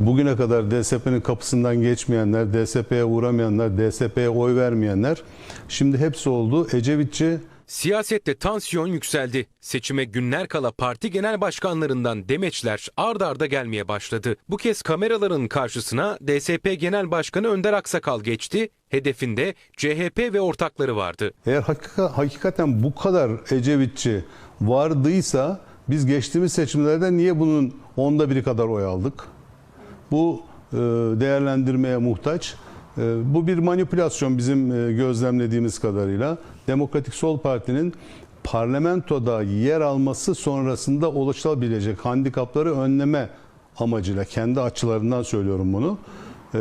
bugüne kadar DSP'nin kapısından geçmeyenler, DSP'ye uğramayanlar, DSP'ye oy vermeyenler şimdi hepsi oldu. Ecevitçi Siyasette tansiyon yükseldi. Seçime günler kala parti genel başkanlarından demeçler ard arda gelmeye başladı. Bu kez kameraların karşısına DSP Genel Başkanı Önder Aksakal geçti. Hedefinde CHP ve ortakları vardı. eğer hakika- hakikaten bu kadar Ecevitçi vardıysa biz geçtiğimiz seçimlerde niye bunun onda biri kadar oy aldık? Bu e, değerlendirmeye muhtaç. E, bu bir manipülasyon bizim e, gözlemlediğimiz kadarıyla. Demokratik Sol Parti'nin parlamentoda yer alması sonrasında oluşabilecek handikapları önleme amacıyla kendi açılarından söylüyorum bunu. E,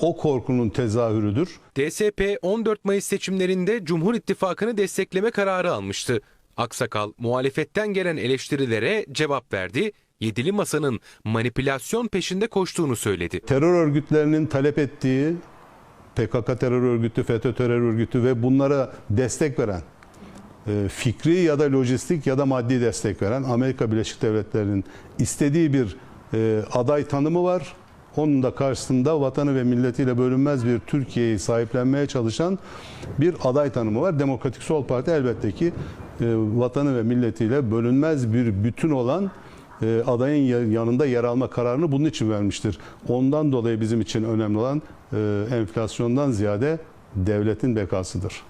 o korkunun tezahürüdür. DSP 14 Mayıs seçimlerinde Cumhur İttifakı'nı destekleme kararı almıştı. Aksakal muhalefetten gelen eleştirilere cevap verdi. Yedili Masa'nın manipülasyon peşinde koştuğunu söyledi. terör örgütlerinin talep ettiği PKK terör örgütü, FETÖ terör örgütü ve bunlara destek veren e, fikri ya da lojistik ya da maddi destek veren Amerika Birleşik Devletleri'nin istediği bir e, aday tanımı var. Onun da karşısında vatanı ve milletiyle bölünmez bir Türkiye'yi sahiplenmeye çalışan bir aday tanımı var. Demokratik Sol Parti elbette ki e, vatanı ve milletiyle bölünmez bir bütün olan e, adayın ya- yanında yer alma kararını bunun için vermiştir. Ondan dolayı bizim için önemli olan e, enflasyondan ziyade devletin bekasıdır.